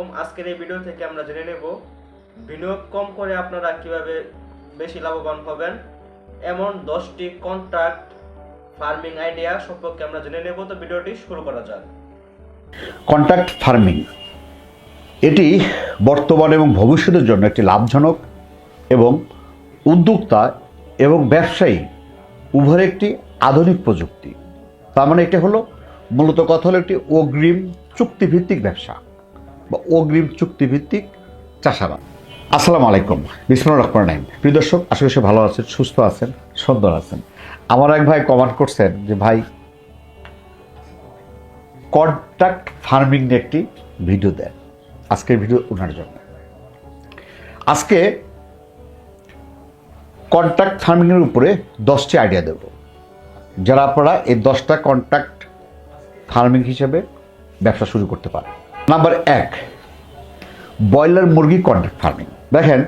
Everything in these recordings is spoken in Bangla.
আলাইকুম আজকের এই ভিডিও থেকে আমরা জেনে নেব বিনিয়োগ কম করে আপনারা কীভাবে বেশি লাভবান হবেন। এমন দশটি কন্ট্রাক্ট ফার্মিং আইডিয়া সম্পর্কে আমরা জেনে নেব। তো ভিডিওটি শুরু করা যাক। কন্ট্রাক্ট ফার্মিং এটি বর্তমান এবং ভবিষ্যতের জন্য একটি লাভজনক এবং উদ্যোক্তা এবং ব্যবসায়ী উভয়ের একটি আধুনিক প্রযুক্তি। তার মানে এটা হলো, মূলত কথা হলো একটি অগ্রিম চুক্তিভিত্তিক ব্যবসা। বা অগ্রিম চুক্তিভিত্তিক চাষাবাদ। আসসালামু আলাইকুম। বিসমুর রহমান নাইম প্রিয় দর্শক, আশা করি ভালো আছেন, সুস্থ আছেন, সুন্দর আছেন। আমার এক ভাই কমেন্ট করছেন যে, ভাই কন্ট্রাক্ট ফার্মিং নিয়ে একটি ভিডিও দেন। আজকের ভিডিও ওনার জন্য। আজকে কন্ট্রাক্ট ফার্মিংয়ের উপরে দশটি আইডিয়া দেব। যারা আপনারা এই দশটা কন্ট্রাক্ট ফার্মিং হিসেবে ব্যবসা শুরু করতে পারেন। নাম্বার এক, ব্রয়লার মুরগি কন্ট্রাক্ট ফার্মিং দেখেন,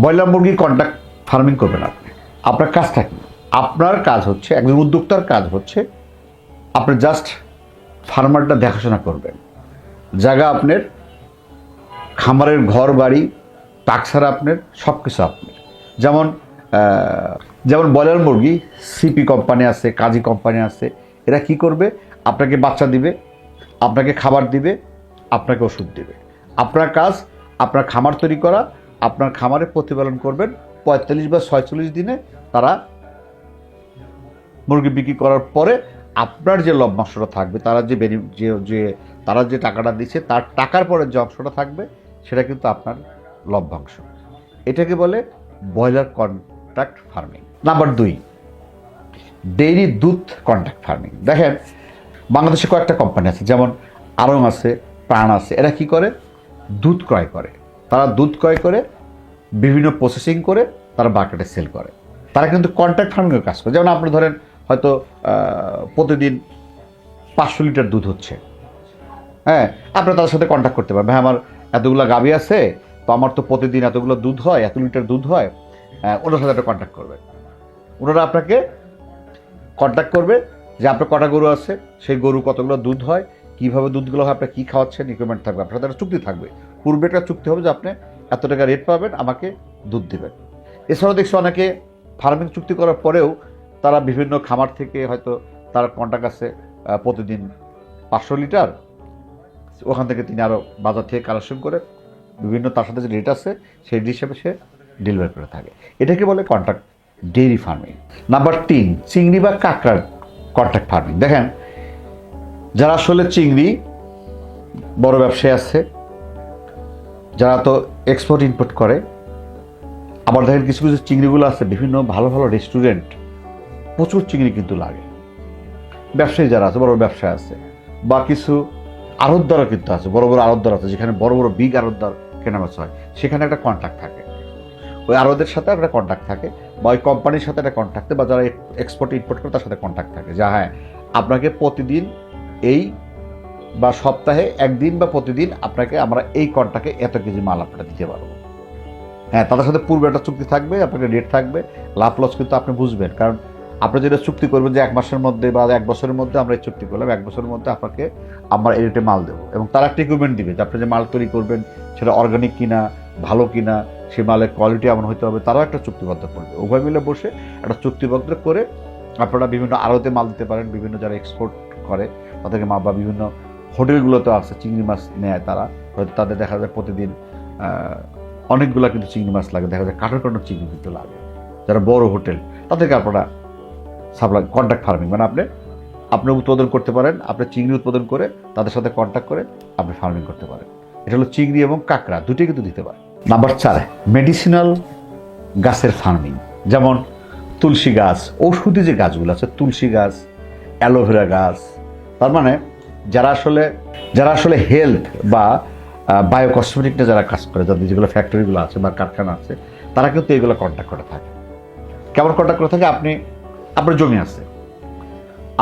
ব্রয়লার মুরগি কন্ট্রাক্ট ফার্মিং করবেন আপনি। আপনার কাজটা কি? আপনার কাজ হচ্ছে, একজন উদ্যোক্তার কাজ হচ্ছে, আপনি জাস্ট ফার্মারটা দেখাশোনা করবেন। জায়গা আপনার, খামারের ঘর বাড়ি টাকসারা আপনার সব কিছু আপনার। যেমন যেমন ব্রয়লার মুরগি সিপি কোম্পানি আছে, কাজী কোম্পানি আছে, এরা কি করবে? আপনাকে বাচ্চা দিবে আপনাকে খাবার দিবে, আপনাকে ওষুধ দিবে। আপনার কাজ, আপনার খামার তৈরি করা, আপনার খামারে প্রতিপালন করবেন। পঁয়তাল্লিশ বা ছয়চল্লিশ দিনে তারা মুরগি বিক্রি করার পরে আপনার যে লভ্যাংশটা থাকবে, তারা যে বেনি- যে যে, তারা যে টাকাটা দিচ্ছে, তার টাকার পরে যে অংশটা থাকবে, সেটা কিন্তু আপনার লভ্যাংশ এটাকে বলে ব্রয়লার কন্ট্রাক্ট ফার্মিং। নাম্বার দুই, ডেইরি দুধ কন্ট্রাক্ট ফার্মিং। দেখেন বাংলাদেশে কয়েকটা কোম্পানি আছে যেমন আরং আছে প্রাণ আছে। এরা কি করে? দুধ ক্রয় করে। তারা দুধ ক্রয় করে বিভিন্ন প্রসেসিং করে তারা মার্কেটে সেল করে। তারা কিন্তু কন্ট্রাক্ট ফার্মিংয়ের কাজ করে। যেমন আপনি ধরেন হয়তো প্রতিদিন পাঁচশো লিটার দুধ হচ্ছে। হ্যাঁ আপনি তাদের সাথে কন্ট্যাক্ট করতে পারবেন। হ্যাঁ আমার এতগুলো গাভী আছে তো আমার তো প্রতিদিন এতগুলো দুধ হয় এত লিটার দুধ হয় আহ, ওনার সাথে একটা কন্ট্যাক্ট করবেন। ওনারা আপনাকে কন্ট্যাক্ট করবে যে আপনার কটা গরু আছে, সেই গরু কতগুলো দুধ হয়, কীভাবে দুধগুলো হয় আপনার কী খাওয়াচ্ছেন রিকোয়ারমেন্ট থাকবে। আপনার সাথে একটা চুক্তি থাকবে। পূর্বে একটা চুক্তি হবে যে আপনি এত টাকা রেট পাবেন, আমাকে দুধ দেবেন। এছাড়াও দেখছি অনেকে ফার্মিং চুক্তি করার পরেও তারা বিভিন্ন খামার থেকে হয়তো তার কন্ট্যাক্ট আছে প্রতিদিন পাঁচশো লিটার। ওখান থেকে তিনি আরও বাজার থেকে কালেকশন করে বিভিন্ন তার সাথে যে রেট আছে, সেই হিসেবে সে ডেলিভারি করে থাকে। এটাকে বলে কন্ট্রাক্ট ডেইরি ফার্মিং নাম্বার তিন, চিংড়ি বা কাঁকড়ার কন্ট্রাক্ট ফার্মিং দেখেন, যারা আসলে চিংড়ি বড় ব্যবসায়ী আছে, যারা তো এক্সপোর্ট ইম্পোর্ট করে, আবার দেখেন কিছু কিছু চিংড়িগুলো আছে, বিভিন্ন ভালো ভালো রেস্টুরেন্ট প্রচুর চিংড়ি কিন্তু লাগে। ব্যবসায়ী যারা আছে, বড় ব্যবসায় আছে, বা কিছু আড়তদারও কিন্তু আছে, বড় বড় আড়তদার আছে, যেখানে বড় বড় বিগ আড়তদার কেনাবেচা হয়, সেখানে একটা কন্ট্যাক্ট থাকে। ওই আড়তের সাথে একটা কন্ট্যাক্ট থাকে বা ওই কোম্পানির সাথে একটা কন্ট্যাক্ট বা যারা এক্সপোর্ট ইম্পোর্ট করে তার সাথে কন্ট্যাক্ট থাকে যা হ্যাঁ আপনাকে প্রতিদিন এই বা সপ্তাহে একদিন বা প্রতিদিন আপনাকে আমরা এই কন্ট্রাক্টে এত কেজি মাল আপনারা দিতে পারব। হ্যাঁ তাদের সাথে পূর্বে একটা চুক্তি থাকবে, আপনাকে রেট থাকবে লাভ লস কিন্তু আপনি বুঝবেন। কারণ আপনি যেটা চুক্তি করবেন যে, এক মাসের মধ্যে বা এক বছরের মধ্যে আমরা এই চুক্তি করলাম, এক বছরের মধ্যে আপনাকে আমরা এই রেটে মাল দেবো। এবং তারা একটা ইকুইপমেন্ট দিবে যে, আপনি যে মাল তৈরি করবেন সেটা অর্গানিক কিনা, ভালো কিনা সেই মালের কোয়ালিটি এমন হতে হবে, তারাও একটা চুক্তিবদ্ধ করবে। উভয় মিলে বসে একটা চুক্তিবদ্ধ করে আপনারা বিভিন্ন আড়তে মাল দিতে পারেন, বিভিন্ন যারা এক্সপোর্ট করে, তাদেরকে মা বা বিভিন্ন হোটেলগুলোতে আছে চিংড়ি মাছ নেয় তারা। হয়তো তাদের দেখা যায় প্রতিদিন অনেকগুলো কিন্তু চিংড়ি মাছ লাগে, দেখা যায় কাঠের কাঠের চিংড়ি কিন্তু লাগে। যারা বড় হোটেল, তাদেরকে আপনারা সাপ্লাই কন্ট্রাক্ট ফার্মিং মানে আপনি আপনি উৎপাদন করতে পারেন, আপনি চিংড়ি উৎপাদন করে, তাদের সাথে কন্ট্যাক্ট করে আপনি ফার্মিং করতে পারেন। এটা হলো চিংড়ি এবং কাঁকড়া, দুটোই কিন্তু দিতে পারেন। নাম্বার চার মেডিসিনাল গাছের ফার্মিং যেমন তুলসী গাছ, ঔষধি যে গাছগুলো আছে, তুলসী গাছ অ্যালোভেরা গাছ, তার মানে যারা আসলে যারা আসলে হেলথ বা বায়ো কসমেটিকটা যারা কাজ করে, যাদের যেগুলো ফ্যাক্টরিগুলো আছে বা কারখানা আছে, তারা কিন্তু এগুলো কন্ট্যাক্ট করে থাকে। কেমন কন্ট্যাক্ট করে থাকে? আপনি, আপনার জমি আছে।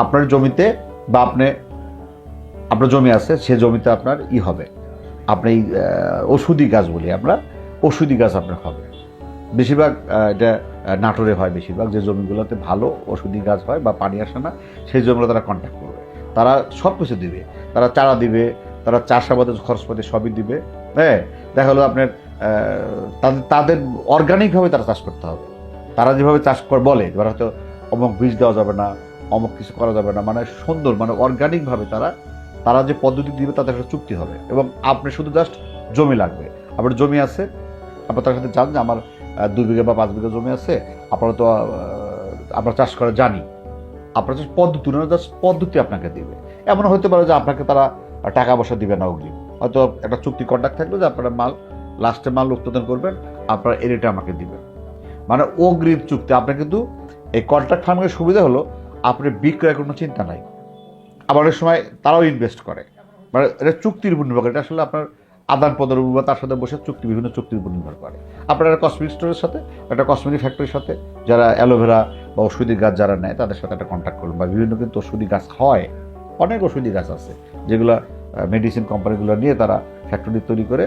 আপনার জমিতে বা আপনি, আপনার জমি আছে, সে জমিতে আপনার ই হবে। আপনি ওষুধি গাছ বলি আমরা ওষুধি গাছ আপনার হবে বেশিরভাগ এটা নাটোরে হয় বেশিরভাগ, যে জমিগুলোতে ভালো ওষুধি গাছ হয় বা পানি আসে না, সেই জমিগুলো তারা কন্ট্যাক্ট করবে। তারা সব কিছু দিবে। তারা চারা দিবে, তারা চাষাবাদের খরচপাতি সবই দিবে হ্যাঁ? দেখা হলো আপনার তাদের তাদের অর্গানিকভাবে তারা চাষ করতে হবে। তারা যেভাবে চাষ করে, বলে, এবার হয়তো অমুক বীজ দেওয়া যাবে না, অমুক কিছু করা যাবে না মানে সুন্দর মানে অর্গানিকভাবে তারা তারা যে পদ্ধতি দিবে, তাদের একটা চুক্তি হবে। এবং আপনি শুধু জাস্ট জমি লাগবে। আপনার জমি আছে আপনার তার সাথে জান যে আমার দুই বিঘা বা পাঁচ বিঘা জমি আছে, আপনারা তো আমরা চাষ করা জানি। আপনার জাস্ট পদ্ধতি ওনারা জাস্ট পদ্ধতি আপনাকে দেবে। এমন হতে পারে যে আপনাকে তারা টাকা পয়সা দিবে না অগ্রিম। হয়তো একটা চুক্তি কন্ট্যাক্ট থাকবে যে আপনারা মাল লাস্টে মাল উৎপাদন করবেন, আপনারা এর এটা আমাকে দিবেন। মানে অগ্রিম চুক্তি, আপনার কিন্তু এই কন্ট্রাক্ট ফার্মিংয়ের সুবিধা হলো আপনি বিক্রয়ের কোনো চিন্তা নাই। আবার অনেক সময় তারাও ইনভেস্ট করে। মানে এটা চুক্তির উপর নির্ভর করে। এটা আসলে আপনার আদান প্রদানের উপর বা তার সাথে বসে চুক্তি, বিভিন্ন চুক্তির উপর নির্ভর করে। আপনার একটা কসমেটিক স্টোরের সাথে, একটা কসমেটিক ফ্যাক্টরির সাথে, যারা অ্যালোভেরা বা ওষুধি গাছ যারা নেয়, তাদের সাথে একটা কন্ট্যাক্ট করবেন বা বিভিন্ন কিন্তু ওষুধি গাছ হয়, অনেক ওষুধি গাছ আছে, যেগুলো মেডিসিন কোম্পানিগুলো নিয়ে তারা ফ্যাক্টরি তৈরি করে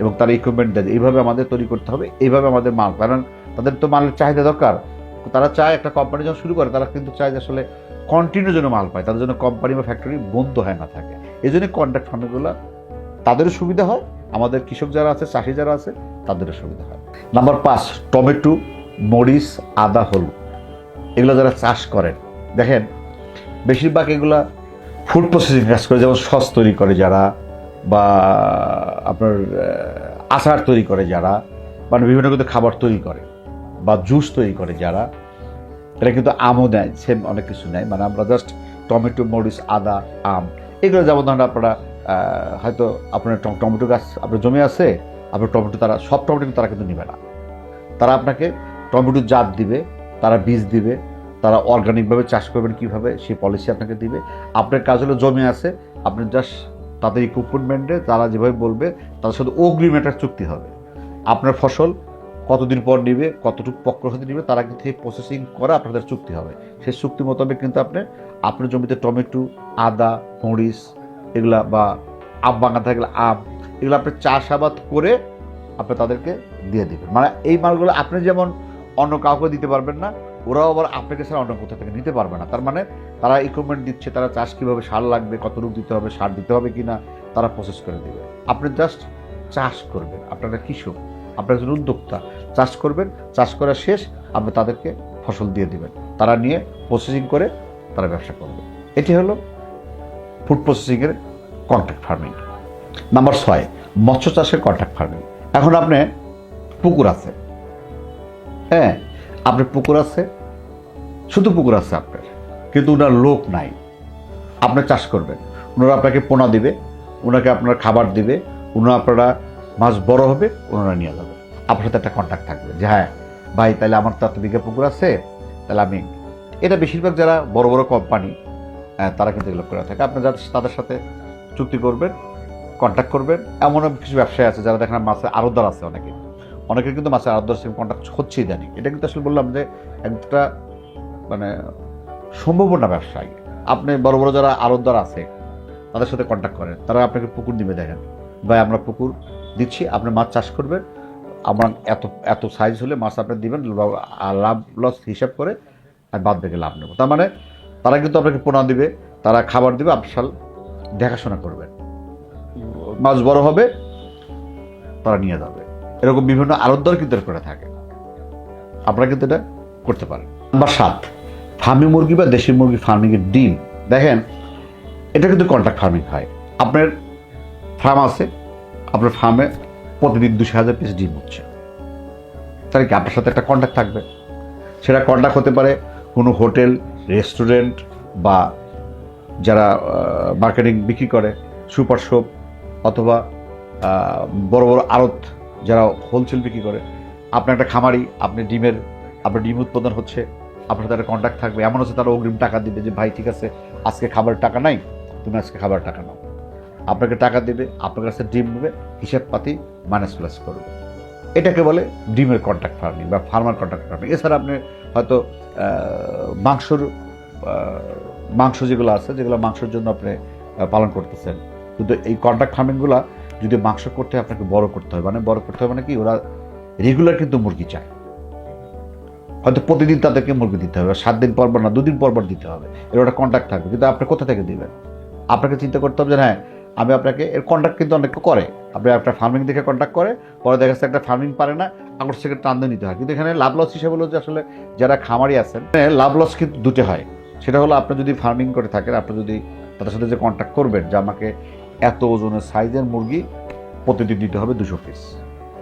এবং তারা ইকুইপমেন্ট দেয়। এইভাবে আমাদের তৈরি করতে হবে, এইভাবে আমাদের মাল, কারণ তাদের তো মালের চাহিদা দরকার। তারা চায় একটা কোম্পানি যখন শুরু করে, তারা কিন্তু চায় যে আসলে কন্টিনিউ যেন মাল পায়, তাদের জন্য কোম্পানি বা ফ্যাক্টরি বন্ধ হয় না থাকে। এই জন্য কন্ট্রাক্ট ফান্ডগুলো তাদেরও সুবিধা হয়, আমাদের কৃষক যারা আছে, চাষি যারা আছে, তাদেরও সুবিধা হয়। নাম্বার পাঁচ, টমেটো, মরিচ, আদা, হলুদ। এগুলো যারা চাষ করেন, দেখেন, বেশিরভাগ এগুলা ফুড প্রসেসিং কাজ করে, যেমন সস তৈরি করে যারা, বা আপনার আচার তৈরি করে যারা মানে বিভিন্ন কিন্তু খাবার তৈরি করে, বা জুস তৈরি করে যারা এটা কিন্তু আমও নেয় সেম অনেক কিছু নেয়। মানে আমরা জাস্ট টমেটো, মরিচ, আদা, আম, এগুলো যেমন ধরেন আপনারা হয়তো আপনার টমেটো গাছ আপনার জমি আছে, আপনার টমেটো তারা সব টমেটো তারা কিন্তু নেবে না। তারা আপনাকে টমেটো জাত দিবে, তারা বীজ দিবে, তারা অর্গানিকভাবে চাষ করবেন কীভাবে, সেই পলিসি আপনাকে দিবে। আপনার কাজ হলো জমি আছে, আপনি জাস্ট তাদের ইকুইপমেন্টে তারা যেভাবে বলবে, তাদের সাথে অগ্রিম একটা চুক্তি হবে। আপনার ফসল কতদিন পর নিবে, কতটুকু পক্র হতে নিবে, তারা কিন্তু এই প্রসেসিং করে আপনাদের চুক্তি হবে। সেই চুক্তি মোতাবেক কিন্তু আপনি আপনার জমিতে টমেটো, আদা, মরিচ এগুলা বা আম বাগান থাকলে আম, এগুলো আপনি চাষাবাদ করে আপনি তাদেরকে দিয়ে দেবেন। মানে এই মালগুলো আপনি যেমন অন্য কাউকে দিতে পারবেন না, ওরাও আবার আপনাকে ছাড়া অন্য কোথা থেকে নিতে পারবে না। তার মানে তারা ইকুইপমেন্ট দিচ্ছে, তারা চাষ কীভাবে সার লাগবে কত রূপ দিতে হবে, সার দিতে হবে কি না তারা প্রসেস করে দেবে। আপনি জাস্ট চাষ করবেন, আপনারা কৃষক, আপনার একজন উদ্যোক্তা, চাষ করবেন, চাষ করা শেষ, আপনি তাদেরকে ফসল দিয়ে দেবেন। তারা নিয়ে প্রসেসিং করে তারা ব্যবসা করবে। এটি হলো ফুড প্রসেসিংয়ের কন্ট্রাক্ট ফার্মিং নাম্বার ছয়, মৎস্য চাষের কন্ট্রাক্ট ফার্মিং এখন আপনি পুকুর আছে। হ্যাঁ আপনার পুকুর আছে, শুধু পুকুর আছে আপনার, কিন্তু ওনার লোক নাই। আপনি চাষ করবেন। ওনারা আপনাকে পোনা দিবে, ওনাকে আপনার খাবার দিবে, ওনারা আপনারা মাছ বড় হবে, ওনারা নিয়ে যাবে। আপনার সাথে একটা কন্ট্যাক্ট থাকবে যে হ্যাঁ ভাই তাহলে আমার তো এত বিঘা পুকুর আছে তাহলে আমি এটা বেশিরভাগ যারা বড় বড় কোম্পানি তারা কিন্তু এগুলো করে থাকে। আপনি যাদের তাদের সাথে চুক্তি করবেন কন্ট্যাক্ট করবেন। এমনও কিছু ব্যবসায়ী আছে যারা দেখেন মাছের আরতদার আছে অনেকে। অনেকের কিন্তু মাছের আরতদার সঙ্গে কন্ট্যাক্ট হচ্ছেই জানি এটা কিন্তু আসলে বললাম যে একটা মানে সম্ভাবনা ব্যবসায়ী। আপনি বড় বড় যারা আরতদার আছে, তাদের সাথে কন্ট্যাক্ট করেন। তারা আপনাকে পুকুর দিবে দেখেন। ভাই, আমরা পুকুর দিচ্ছি, আপনি মাছ চাষ করবেন। আমার এত এত সাইজ হলে মাছ আপনি দিবেন লাভ লস হিসাব করে আর বাদ থেকে লাভ নেব। তার মানে তারা কিন্তু আপনাকে পোনা দিবে, তারা খাবার দিবে আপনি সাল দেখাশোনা করবেন মাছ বড় হবে, তারা নিয়ে যাবে। এরকম বিভিন্ন আরোদ্দর কিন্তু করে থাকে। আপনারা কিন্তু এটা করতে পারেন। নাম্বার সাত, ফার্মি মুরগি বা দেশি মুরগি ফার্মিংয়ের ডিম। দেখেন, এটা কিন্তু কন্ট্রাক্ট ফার্মিং হয়। আপনার ফার্ম আছে, আপনার ফার্মে প্রতিদিন দুশো হাজার পিস ডিম হচ্ছে। তাহলে কি আপনার সাথে একটা কন্ট্যাক্ট থাকবে? সেটা কন্ট্যাক্ট হতে পারে কোনো হোটেল রেস্টুরেন্ট বা যারা মার্কেটিং বিক্রি করে, সুপার শপ অথবা বড় বড় আড়ত যারা হোলসেল বিক্রি করে, আপনার একটা খামারি, আপনি ডিমের, আপনার ডিম উৎপাদন হচ্ছে, আপনার একটা কন্ট্যাক্ট থাকবে। এমন হচ্ছে তারা অগ্রিম টাকা দিবে যে, ভাই, ঠিক আছে, আজকে খাবারের টাকা নাই, তুমি আজকে খাবার টাকা নাও। আপনাকে টাকা দেবে, আপনার কাছে ডিম নেবে হিসাব পাতি মাইনাস প্লাস করবে। এটাকে বলে ডিমের কন্ট্রাক্ট ফার্মিং বা ফার্মার কন্ট্রাক্ট ফার্মিং এছাড়া আপনি হয়তো মাংসর মাংস যেগুলো আছে, যেগুলো মাংসের জন্য আপনি পালন করতেছেন। কিন্তু এই কন্ট্রাক্ট ফার্মিংগুলো যদি মাংস করতে আপনাকে বড় করতে হয়। মানে বড় করতে হবে মানে কি, ওরা রেগুলার কিন্তু মুরগি চায়। হয়তো প্রতিদিন তাদেরকে মুরগি দিতে হবে, সাত দিন পর না, দুদিন পর দিতে হবে। এর একটা কন্ট্যাক্ট থাকবে। কিন্তু আপনি কোথা থেকে দিবেন? আপনাকে চিন্তা করতে হবে যে হ্যাঁ আমি আপনাকে এর কন্ট্যাক্ট কিন্তু অনেকে করে। আপনি একটা ফার্মিং দেখে কন্ট্যাক্ট করে, পরে দেখা যাচ্ছে একটা ফার্মিং পারে না আগস্ট থেকে টান নিতে হয়। কিন্তু এখানে লাভ লস হিসেবে হলো যে আসলে যারা খামারি আছেন লাভ লস কিন্তু দুটো হয়। সেটা হলো আপনি যদি ফার্মিং করে থাকেন, আপনি যদি তাদের সাথে যে কন্ট্যাক্ট করবেন যে আমাকে এত ওজনের সাইজের মুরগি প্রতিদিন দিতে হবে দুশো পিস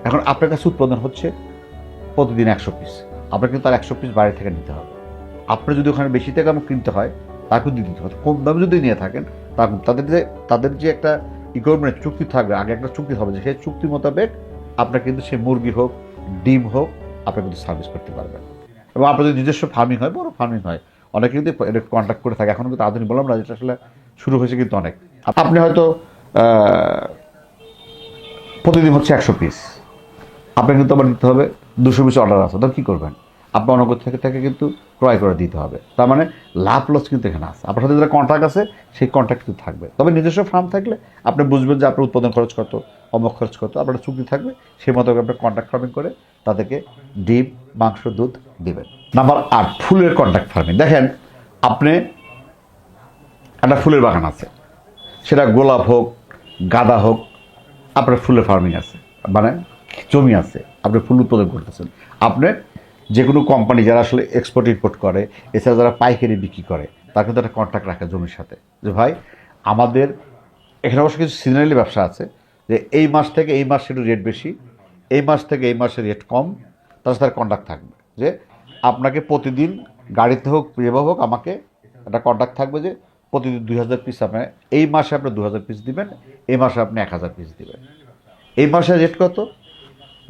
এখন আপনার কাছে উৎপাদন হচ্ছে প্রতিদিন একশো পিস আপনার কিন্তু তার একশো পিস বাইরে থেকে নিতে হবে। আপনি যদি ওখানে বেশি টাকা কিনতে হয়, তাকেও দিতে হবে। কম দামে যদি নিয়ে থাকেন তাদের যে তাদের যে একটা ইকুইপমেন্ট চুক্তি থাকবে, আগে একটা চুক্তি হবে যে সেই চুক্তি মোতাবেক আপনার কিন্তু সেই মুরগি হোক, ডিম হোক, আপনি কিন্তু সার্ভিস করতে পারবেন। এবং আপনার যদি নিজস্ব ফার্মিং হয়, বড় ফার্মিং হয় অনেকে কিন্তু এটা কন্ট্যাক্ট করে থাকে। এখন কিন্তু আধুনিক বললাম না, যেটা আসলে শুরু হয়েছে কিন্তু অনেক। আপনি হয়তো প্রতিদিন হচ্ছে একশো পিস আপনাকে কিন্তু আবার দিতে হবে, দুশো পিস অর্ডার আছে তখন কী করবেন? আপনার অনগত থেকে থেকে কিন্তু ক্রয় করে দিতে হবে। তার মানে লাভ লস কিন্তু এখানে আছে। আপনার সাথে যারা কন্ট্রাক্ট আছে, সেই কন্ট্রাক্ট কিন্তু থাকবে। তবে নিজস্ব ফার্ম থাকলে আপনি বুঝবেন যে আপনার উৎপাদন খরচ কত, অমক খরচ কত, আপনার চুক্তি থাকবে, সেই মতো আপনার কন্ট্রাক্ট ফার্মিং করে তাদেরকে ডিম, মাংস, দুধ দিবেন। নাম্বার আট, ফুলের কন্ট্রাক্ট ফার্মিং দেখেন, আপনি একটা ফুলের বাগান আছে। সেটা গোলাপ হোক, গাঁদা হোক, আপনার ফুলের ফার্মিং আছে। মানে জমি আছে। আপনি ফুল উৎপাদন করতেছেন। আপনি যে কোনো কোম্পানি যারা আসলে এক্সপোর্ট ইম্পোর্ট করে, এছাড়া যারা পাইকারি বিক্রি করে, তার কিন্তু একটা কন্ট্রাক্ট রাখে জমির সাথে। যে ভাই, আমাদের এখানে অবশ্য কিছু সিজনালি ব্যবসা আছে, যে এই মাস থেকে এই মাসে একটু রেট বেশি, এই মাস থেকে এই মাসে রেট কম তার সাথে কন্ট্রাক্ট থাকবে। যে আপনাকে প্রতিদিন গাড়িতে হোক, যেভাবে হোক, আমাকে একটা কন্ট্রাক্ট থাকবে যে প্রতিদিন দুই হাজার পিস আপনি, এই মাসে আপনি দু হাজার পিস দিবেন, এই মাসে আপনি এক হাজার পিস দিবেন। এই মাসে রেট কত?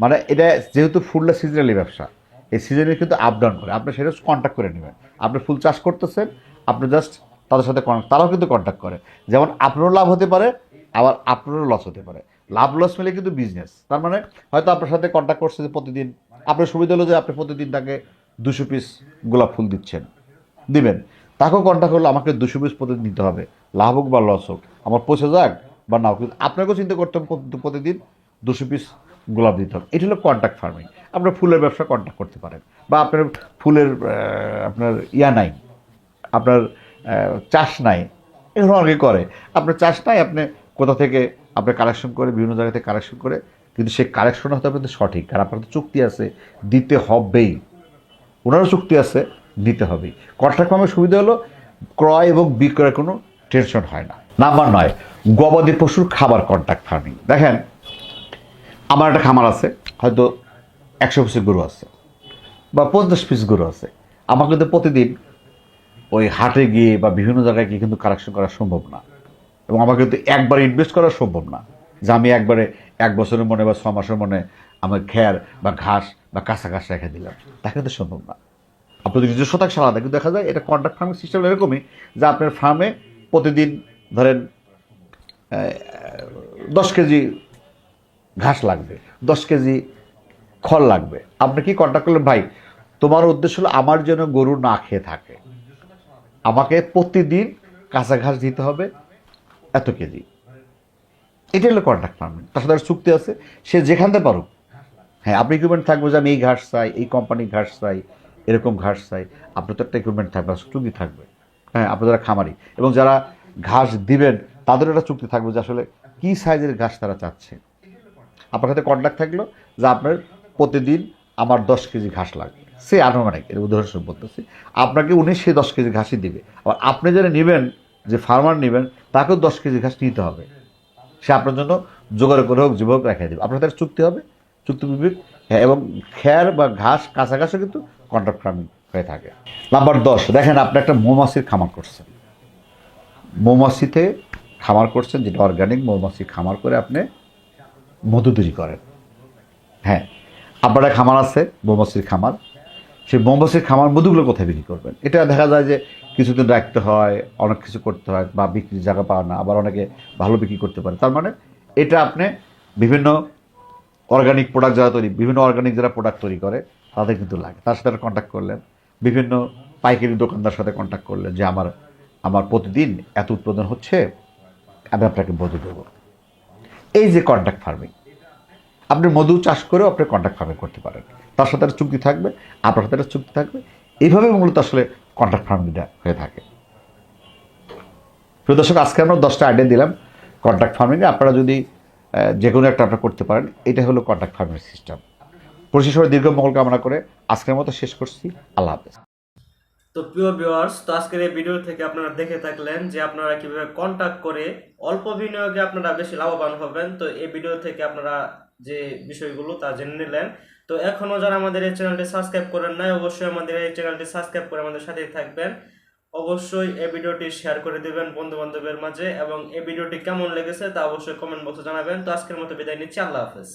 মানে এটা যেহেতু ফুলটা সিজনালি ব্যবসা এই সিজনে কিন্তু আপ ডাউন করে। আপনি সেটা কন্ট্যাক্ট করে নেবেন। আপনি ফুল চাষ করতেছেন, আপনি জাস্ট তাদের সাথে তারাও কিন্তু কন্ট্যাক্ট করে। যেমন আপনারও লাভ হতে পারে, আবার আপনারও লস হতে পারে। লাভ লস মিলে কিন্তু বিজনেস তার মানে হয়তো আপনার সাথে কন্ট্যাক্ট করছে যে প্রতিদিন, আপনার সুবিধা হলো যে আপনি প্রতিদিন তাকে দুশো পিস গোলাপ ফুল দিচ্ছেন। দিবেন। তাকেও কন্ট্যাক্ট করলে আমাকে দুশো পিস প্রতিদিন দিতে হবে। লাভ হোক বা লস হোক, আমার পৌঁছে যাক বা নাও কিন্তু আপনাকেও চিন্তা করতে হবে প্রতিদিন দুশো পিস গোলাপ দিতে হবে। এটা হলো কন্ট্যাক্ট ফার্মিং আপনার ফুলের ব্যবসা কন্ট্যাক্ট করতে পারেন। বা আপনার ফুলের আপনার ইয়া নাই, আপনার চাষ নাই এগুলো অনেকে করে। আপনার চাষ নাই, আপনি কোথা থেকে আপনি কালেকশন করে, বিভিন্ন জায়গা থেকে কালেকশন করে, কিন্তু সেই কালেকশন হতে হবে সঠিক। কারণ আপনার তো চুক্তি আছে, দিতে হবেই। ওনারও চুক্তি আছে নিতে হবেই। কন্ট্রাক্ট ফার্মের সুবিধা হলো, ক্রয় এবং বিক্রয়ের কোনো টেনশন হয় না। নাম্বার নয়, গবাদি পশুর খাবার কন্ট্রাক্ট ফার্মিং দেখেন আমার একটা খামার আছে, হয়তো একশো পিসের গরু আছে বা পঞ্চাশ পিস গরু আছে। আমার কিন্তু প্রতিদিন ওই হাটে গিয়ে বা বিভিন্ন জায়গায় গিয়ে কিন্তু কালেকশন করা সম্ভব না এবং আমার কিন্তু একবার ইনভেস্ট করা সম্ভব না যে আমি একবারে এক বছরের মনে বা ছ মাসের মনে আমার খ্যার বা ঘাস বা কাঁচা ঘাস রেখে দিলাম। তা কিন্তু সম্ভব না। আপনাদের নিজস্ব শতাংশ আলাদা কিন্তু দেখা যায় এটা কন্ট্রাক্ট ফার্মিং সিস্টেম এরকমই যে আপনার ফার্মে প্রতিদিন ধরেন দশ কেজি ঘাস লাগবে, দশ কেজি খড় লাগবে। আপনি কি কন্ট্যাক্ট করলেন? ভাই, তোমার উদ্দেশ্য হলো আমার যেন গরু না খেয়ে থাকে। আমাকে প্রতিদিন কাঁচা ঘাস দিতে হবে এত কেজি। এটা হলো কন্ট্রাক্ট ফার্মিং তার সাথে চুক্তি আছে, সে যেখান থেকে পারুক। হ্যাঁ আপনি ইকুইপমেন্ট থাকবে যে আমি এই ঘাস চাই, এই কোম্পানির ঘাস চাই, এরকম ঘাস চাই, আপনার তো একটা ইকুইপমেন্ট থাকবে চুক্তি থাকবে। হ্যাঁ আপনার যারা খামারি। এবং যারা ঘাস দিবেন, তাদের একটা চুক্তি থাকবে যে আসলে কী সাইজের ঘাস তারা চাচ্ছে। আপনার সাথে কন্ট্যাক্ট থাকল যে আপনার প্রতিদিন আমার দশ কেজি ঘাস লাগবে। সে আনুমানিক, এর উদাহরণস্বরূপ বলতেছি। আপনাকে উনি সে দশ কেজি ঘাসই দিবে। আবার আপনি যারা নেবেন, যে ফার্মার নেবেন, তাকেও দশ কেজি ঘাস নিতে হবে। সে আপনার জন্য জোগাড় করে হোক যুবক রেখে দেবে। আপনার সাথে চুক্তি হবে। চুক্তিভিত্তিক হ্যাঁ এবং খ্যার বা ঘাস ঘাসও কিন্তু কন্ট্রাক্ট ফার্মিং হয়ে থাকে। নাম্বার দশ, দেখেন আপনি একটা মৌমাছির খামার করছেন। মৌমাছিতে খামার করছেন, যেটা অর্গানিক মৌমাছি খামার করে আপনি মধু তৈরি করেন। হ্যাঁ আপনার খামার আছে মৌমাছির খামার। সেই মৌমাছির খামার মধুগুলো কোথায় বিক্রি করবেন? এটা দেখা যায় যে কিছুদিন রাখতে হয়, অনেক কিছু করতে হয় বা বিক্রির জায়গা পাওয়া না, আবার অনেকে ভালো বিক্রি করতে পারে। তার মানে এটা আপনি বিভিন্ন অর্গানিক প্রোডাক্ট যারা তৈরি, বিভিন্ন অর্গানিক যারা প্রোডাক্ট তৈরি করে, তাদের কিন্তু লাগে। তার সাথে কন্ট্যাক্ট করলেন, বিভিন্ন পাইকারি দোকানদার সাথে কন্ট্যাক্ট করলেন যে আমার আমার প্রতিদিন এত উৎপাদন হচ্ছে, আমি আপনাকে মধু দেবো। এই যে কন্ট্যাক্ট ফার্মিং আপনি মধু চাষ করেও আপনি কন্ট্রাক্ট ফার্মিং করতে পারেন। তার সাথে একটা চুক্তি থাকবে, আপনার সাথে একটা চুক্তি থাকবে। এইভাবে মূলত আসলে কন্ট্রাক্ট ফার্মিংটা হয়ে থাকে। প্রিয় দর্শক, আজকে আমরা দশটা আইডিয়া দিলাম কন্ট্রাক্ট ফার্মিংয়ে আপনারা যদি যে কোনো একটা আপনারা করতে পারেন, এটা হলো কন্ট্রাক্ট ফার্মিং সিস্টেম পরিশেষে দীর্ঘ মঙ্গল কামনা করে আজকের মতো শেষ করছি। আল্লাহ হাফেজ। তো প্রিয় ভিউয়ার্স তো আজকের এই ভিডিও থেকে আপনারা দেখে থাকলেন যে আপনারা কীভাবে কন্টাক্ট করে অল্প বিনিয়োগে আপনারা বেশি লাভবান হবেন। তো এই ভিডিও থেকে আপনারা যে বিষয়গুলো তা জেনে নিলেন। তো এখনও যারা আমাদের এই চ্যানেলটি সাবস্ক্রাইব করেন নাই, অবশ্যই আমাদের এই চ্যানেলটি সাবস্ক্রাইব করে আমাদের সাথেই থাকবেন। অবশ্যই এই ভিডিওটি শেয়ার করে দিবেন বন্ধু বান্ধবের মাঝে এবং এই ভিডিওটি কেমন লেগেছে তা অবশ্যই কমেন্ট বক্সে জানাবেন। তো আজকের মতো বিদায় নিচ্ছি, আল্লাহ হাফেজ।